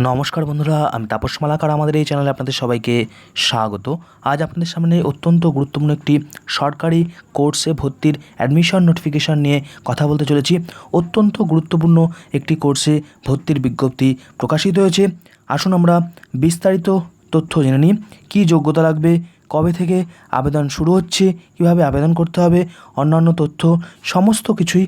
নমস্কার বন্ধুরা, আমি তাপস মালাকার। আমাদের এই চ্যানেলে আপনাদের সবাইকে স্বাগত। আজ আপনাদের সামনে অত্যন্ত গুরুত্বপূর্ণ একটি সরকারি কোর্সে ভর্তির অ্যাডমিশন নোটিফিকেশন নিয়ে কথা বলতে চলেছি। অত্যন্ত গুরুত্বপূর্ণ একটি কোর্সে ভর্তির বিজ্ঞপ্তি প্রকাশিত হয়েছে। আসুন আমরা বিস্তারিত তথ্য জেনে নিই। কী যোগ্যতা লাগবে? কবে থেকে আবেদন শুরু হচ্ছে? কীভাবে আবেদন করতে হবে? অন্যান্য তথ্য, সমস্ত কিছুই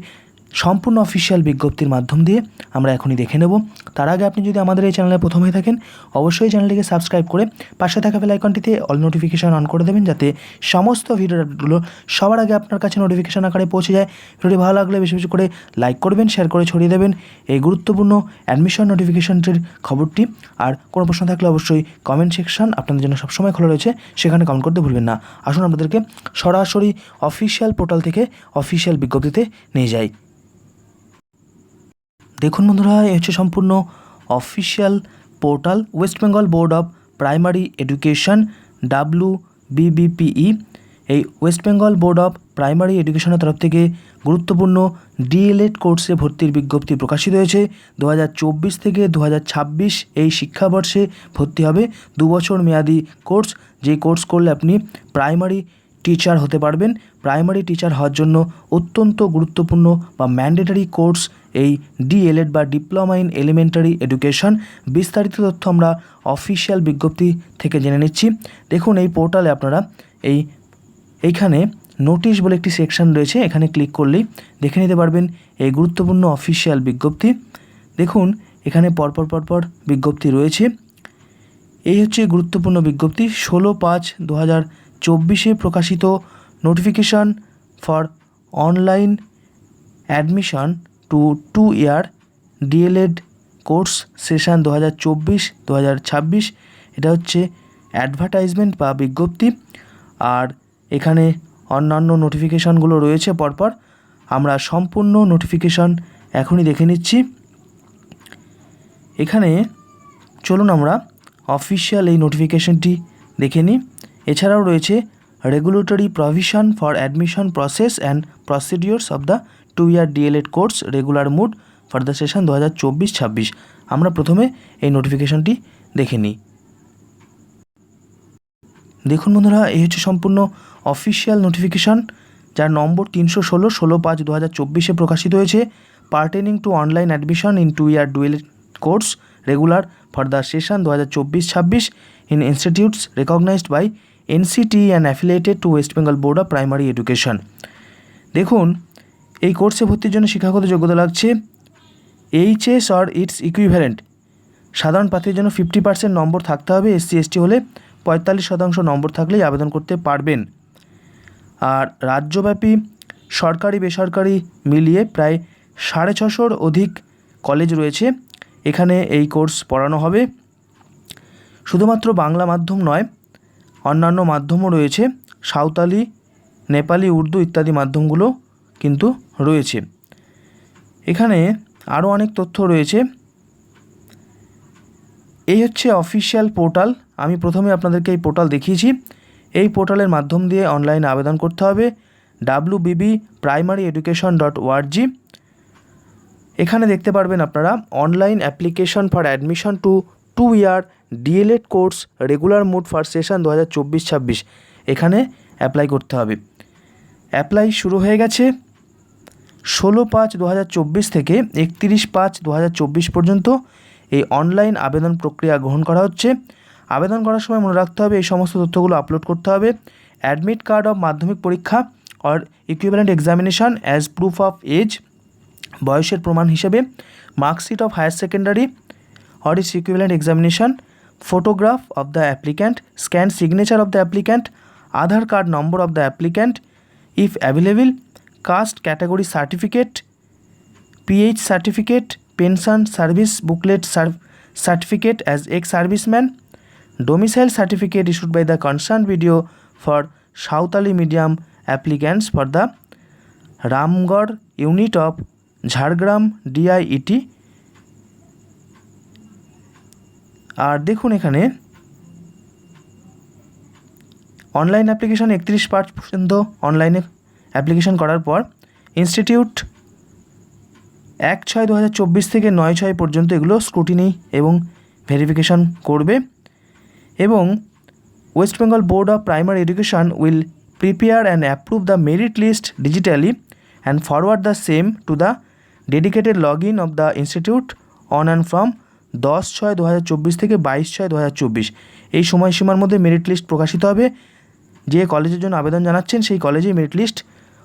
সম্পূর্ণ অফিসিয়াল বিজ্ঞপ্তির মাধ্যম দিয়ে আমরা এখনই দেখে নেব। তার আগে আপনি যদি আমাদের এই চ্যানেলে প্রথম হয়ে থাকেন, অবশ্যই চ্যানেলটিকে সাবস্ক্রাইব করে পাশে থাকা বেল আইকনটিতে অল নোটিফিকেশন অন করে দেবেন, যাতে সমস্ত ভিডিওর আপডেটগুলো সবার আগে আপনার কাছে নোটিফিকেশান আকারে পৌঁছে যায়। ভিডিওটি ভালো লাগলে বেশি বেশি করে লাইক করবেন শেয়ার করে ছড়িয়ে দেবেন। এই গুরুত্বপূর্ণ অ্যাডমিশন নোটিফিকেশানটির খবরটি। আর কোনো প্রশ্ন থাকলে অবশ্যই কমেন্ট সেকশন আপনাদের জন্য সবসময় খোলা রয়েছে, সেখানে কমেন্ট করতে ভুলবেন না। আসুন আপনাদেরকে সরাসরি অফিসিয়াল পোর্টাল থেকে অফিসিয়াল বিজ্ঞপ্তিতে নিয়ে যাই। দেখুন বন্ধুরা এই হচ্ছে সম্পূর্ণ official portal West Bengal board of primary education W BBPE এই West Bengal board of primary এডুকেশনের তরফ থেকে গুরুত্বপূর্ণ ডিএলএড কোর্সে ভর্তির বিজ্ঞপ্তি প্রকাশিত হয়েছে। দু হাজার চব্বিশ থেকে দু হাজার ছাব্বিশ এই শিক্ষাবর্ষে ভর্তি হবে। দু বছর মেয়াদি কোর্স যে কোর্স করলে আপনি প্রাইমারি টিচার হতে পারবেন। প্রাইমারি টিচার হওয়ার জন্য অত্যন্ত গুরুত্বপূর্ণ বা ম্যান্ডেটারি কোর্স এই ডিএলএড বা ডিপ্লোমা ইন এলিমেন্টারি এডুকেশন বিস্তারিত তথ্য আমরা অফিসিয়াল বিজ্ঞপ্তি থেকে জেনে নিচ্ছি। দেখুন এই পোর্টালে আপনারা এই, এইখানে নোটিশ বলে একটি সেকশন রয়েছে, এখানে ক্লিক করলেই দেখে নিতে পারবেন এই গুরুত্বপূর্ণ অফিসিয়াল বিজ্ঞপ্তি। দেখুন এখানে পরপর পরপর বিজ্ঞপ্তি রয়েছে। এই হচ্ছে গুরুত্বপূর্ণ বিজ্ঞপ্তি। ষোলো পাঁচ দু চব্বিশে প্রকাশিত notification for online admission to two year DLEd course session দু হাজার চব্বিশ দু হাজার ছাব্বিশ। এটা হচ্ছে অ্যাডভার্টাইজমেন্ট বা বিজ্ঞপ্তি। আর এখানে অন্যান্য নোটিফিকেশানগুলো রয়েছে পরপর। আমরা সম্পূর্ণ নোটিফিকেশান এখনই দেখে নিচ্ছি। এখানে চলুন আমরা অফিসিয়াল এই নোটিফিকেশনটি দেখে নিই। এছাড়াও রয়েছে regulatory provision for admission process and procedures of the two year DLEd course regular mode for the session দু হাজার চব্বিশ ছাব্বিশ। আমরা প্রথমে এই নোটিফিকেশনটি দেখে নিই। দেখুন বন্ধুরা, এই হচ্ছে সম্পূর্ণ অফিসিয়াল নোটিফিকেশন যার নম্বর তিনশো ষোলো ষোলো পাঁচ দু হাজার চব্বিশে প্রকাশিত হয়েছে। Pertaining to online admission in two year dual course regular for the session দু হাজার চব্বিশ ছাব্বিশ in institutes recognised by NCT and affiliated to West Bengal board of primary education দেখুন, এই কোর্সে ভর্তির জন্য শিক্ষাগত যোগ্যতা লাগছে। এইচএস অর ইটস ইকুইভ্যালেন্ট সাধারণ প্রার্থীর জন্য ফিফটি পার্সেন্ট নম্বর থাকতে হবে। এসসি এসটি হলে পঁয়তাল্লিশ শতাংশ নম্বর থাকলেই আবেদন করতে পারবেন। আর রাজ্যব্যাপী সরকারি, বেসরকারি মিলিয়ে প্রায় সাড়ে ছশোর অধিক কলেজ রয়েছে। এখানে এই কোর্স পড়ানো হবে। শুধুমাত্র বাংলা মাধ্যম নয় অন্যান্য মাধ্যমও রয়েছে। সাঁওতালি, নেপালি, উর্দু ইত্যাদি মাধ্যমগুলো কিন্তু রয়েছে। এখানে আরও অনেক তথ্য রয়েছে। এই হচ্ছে অফিসিয়াল পোর্টাল। আমি প্রথমে আপনাদেরকে এই পোর্টাল দেখিয়েছি। এই পোর্টালের মাধ্যম দিয়ে অনলাইনে আবেদন করতে হবে। ডাব্লু বিবি প্রাইমারি এডুকেশন ডট ওআরজি। এখানে দেখতে পারবেন আপনারা, online application for admission to two year DLEd course regular mode for session দু হাজার চব্বিশ ছাব্বিশ। এখানে অ্যাপ্লাই করতে হবে। অ্যাপ্লাই শুরু হয়ে গেছে ষোলো পাঁচ দু হাজার চব্বিশ থেকে একত্রিশ পাঁচ দু হাজার চব্বিশ পর্যন্ত। এই অনলাইন আবেদন প্রক্রিয়া গ্রহণ করা হচ্ছে। আবেদন করার সময় মনে রাখতে হবে এই সমস্ত তথ্যগুলো আপলোড করতে হবে। অ্যাডমিট কার্ড অফ মাধ্যমিক পরীক্ষা or equivalent examination as proof of age বয়সের প্রমাণ হিসেবে, marksheet of higher secondary or is equivalent examination photograph of the applicant, scanned signature of the applicant, Aadhaar card number of the applicant, if available, caste category certificate, PH certificate, pension service booklet cer- certificate as ex-serviceman, domicile certificate issued by the concerned video for Sautali medium applicants for the Ramgarh unit of Jhargram DIET আর দেখুন এখানে online application একত্রিশ পাঁচ পর্যন্ত অনলাইনে application করার পর institute এক ছয় দু থেকে নয় ছয় পর্যন্ত এগুলো স্ক্রুটিনি এবং ভেরিফিকেশন করবে এবং West Bengal board of primary education will prepare and approve the merit list digitally and forward the same to the dedicated log in of the institute on and from দশ ছয় দু থেকে বাইশ ছয় দু এই সময়সীমার মধ্যে মেরিট লিস্ট প্রকাশিত হবে। যে কলেজের জন্য আবেদন জানাচ্ছেন, সেই কলেজেই মেরিট লিস্ট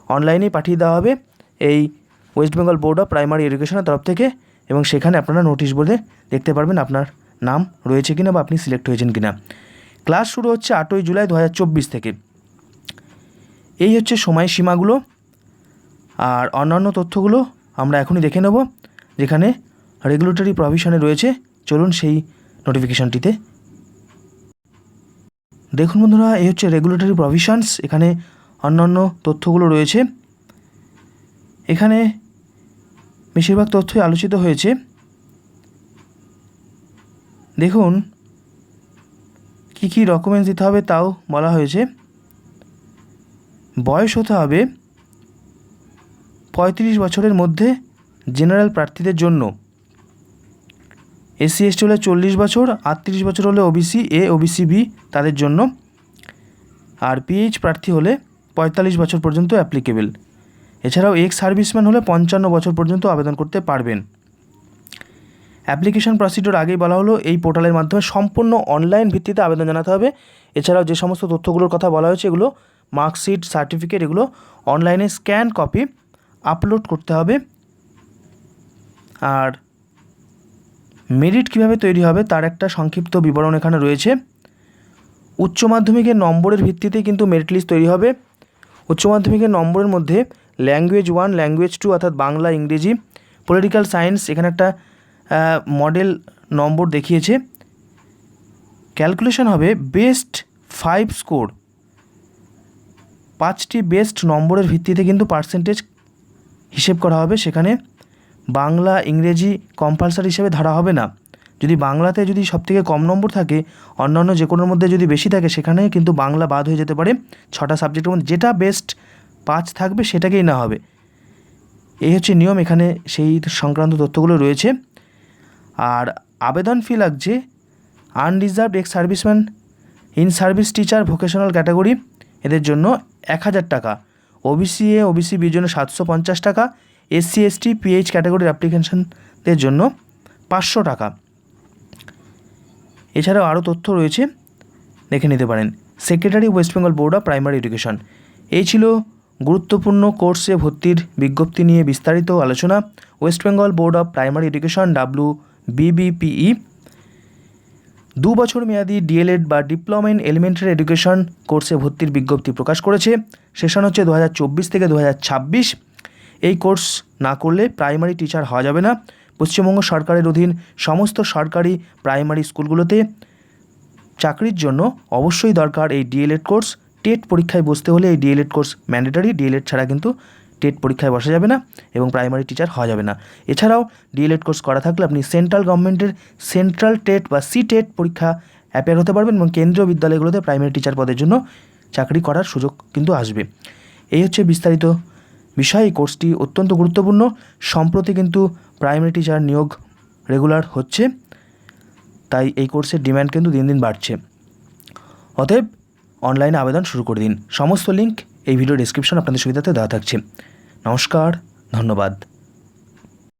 অনলাইনেই পাঠিয়ে দেওয়া হবে এই West Bengal board of primary এডুকেশনের তরফ থেকে এবং সেখানে আপনারা নোটিশ বোর্ডে দেখতে পারবেন আপনার নাম রয়েছে কিনা বা আপনি সিলেক্ট হয়েছেন কিনা। ক্লাস শুরু হচ্ছে আটই জুলাই দু হাজার চব্বিশ থেকে। এই হচ্ছে সময়সীমাগুলো। আর অন্যান্য তথ্যগুলো আমরা এখনই দেখে নেব। যেখানে রেগুলেটরি প্রভিশনে রয়েছে। চলুন সেই নোটিফিকেশনটিতে দেখুন বন্ধুরা, এই হচ্ছে রেগুলেটরি প্রভিশনস এখানে অন্যান্য তথ্যগুলো রয়েছে। এখানে বেশিরভাগ তথ্যই আলোচিত হয়েছে। দেখুন, কী কী ডকুমেন্টস দিতে হবে তাও বলা হয়েছে। বয়স হতে হবে পঁয়ত্রিশ বছরের মধ্যে জেনারেল প্রার্থীদের জন্য। এসসি, এসটি হলে চল্লিশ বছর, আটত্রিশ বছর হলে ওবিসি, এ, ওবিসি, বি, তাদের জন্য। আর পিএইচ প্রার্থী হলে পঁয়তাল্লিশ বছর পর্যন্ত অ্যাপ্লিকেবল এছাড়াও এক্স সার্ভিসম্যান হলে পঞ্চান্ন বছর পর্যন্ত আবেদন করতে পারবেন। অ্যাপ্লিকেশন প্রসিডিওর আগেই বলা হলো, এই পোর্টালের মাধ্যমে সম্পূর্ণ অনলাইন ভিত্তিতে আবেদন জানাতে হবে। এছাড়াও যে সমস্ত তথ্যগুলোর কথা বলা হয়েছে, এগুলো মার্কশিট সার্টিফিকেট এগুলো অনলাইনে স্ক্যান কপি আপলোড করতে হবে। আর মেরিট কীভাবে তৈরি হবে তার একটা সংক্ষিপ্ত বিবরণ এখানে রয়েছে। উচ্চ মাধ্যমিকের নম্বরের ভিত্তিতে কিন্তু মেরিট লিস্ট তৈরি হবে। উচ্চ মাধ্যমিকের নম্বরের মধ্যে ল্যাঙ্গুয়েজ ওয়ান, ল্যাঙ্গুয়েজ টু অর্থাৎ বাংলা, ইংরেজি, পলিটিক্যাল সায়েন্স এখানে একটা মডেল নম্বর দেখিয়েছে। ক্যালকুলেশন হবে বেস্ট ফাইভ স্কোর। পাঁচটি বেস্ট নম্বরের ভিত্তিতে কিন্তু পার্সেন্টেজ হিসেব করা হবে সেখানে। বাংলা ইংরেজি কম্পালসারি হিসেবে ধরা হবে না। যদি বাংলাতে যদি সবথেকে কম নম্বর থাকে, অন্যান্য যে কোনোর মধ্যে যদি বেশি থাকে, সেখানে কিন্তু বাংলা বাদ হয়ে যেতে পারে। ছটা সাবজেক্টের মধ্যে যেটা বেস্ট পাঁচ থাকবে, সেটাকেই না হবে। এই হচ্ছে নিয়ম, এখানে সেই সংক্রান্ত তথ্যগুলো রয়েছে। আর আবেদন ফি লাগছে unreserved ex serviceman in service teacher vocational category এদের জন্য এক হাজার টাকা। ওবিসি এ ওবিসি বির জন্য সাতশো পঞ্চাশ টাকা। এসসি, এসটি, পিএইচ ক্যাটাগরির অ্যাপ্লিকেশনদের জন্য পাঁচশো টাকা। এছাড়াও আরও তথ্য রয়েছে, দেখে নিতে পারেন। Secretary West Bengal board of primary education. এই ছিল গুরুত্বপূর্ণ কোর্সে ভর্তির বিজ্ঞপ্তি নিয়ে বিস্তারিত আলোচনা। West Bengal board of primary education W BBPE দু বছর মেয়াদি ডিএলএড বা ডিপ্লোমা ইন এলিমেন্টারি এডুকেশন কোর্সে ভর্তির বিজ্ঞপ্তি প্রকাশ করেছে। সেশন হচ্ছে দু হাজার চব্বিশ থেকে দু হাজার ছাব্বিশ। এই কোর্স না করলে প্রাইমারি টিচার হওয়া যাবে না। পশ্চিমবঙ্গ সরকারের অধীন সমস্ত সরকারি প্রাইমারি স্কুলগুলোতে চাকরির জন্য অবশ্যই দরকার এই ডিএলএড কোর্স। টেট পরীক্ষায় বসতে হলে এই ডিএলএড কোর্স ম্যান্ডেটারি। ডিএলএড ছাড়া কিন্তু টেট পরীক্ষায় বসা যাবে না এবং প্রাইমারি টিচার হওয়া যাবে না। এছাড়াও ডিএলএড কোর্স করা থাকলে আপনি সেন্ট্রাল গভর্নমেন্টের সেন্ট্রাল টেট বা সি টেট পরীক্ষা অ্যাপেয়ার হতে পারবেন এবং কেন্দ্রীয় বিদ্যালয়গুলোতে প্রাইমারি টিচার পদের জন্য চাকরি করার সুযোগ কিন্তু আসবে। এই হচ্ছে বিস্তারিত বিষয় এই কোর্সটি অত্যন্ত গুরুত্বপূর্ণ। সম্প্রতি কিন্তু প্রাইমারি টিচার নিয়োগ রেগুলার হচ্ছে, তাই এই কোর্সের ডিম্যান্ড কিন্তু দিন দিন বাড়ছে। অতএব অনলাইনে আবেদন শুরু করে দিন। সমস্ত লিঙ্ক এই ভিডিও ডিসক্রিপশন আপনাদের সুবিধাতে দেওয়া থাকছে। নমস্কার, ধন্যবাদ।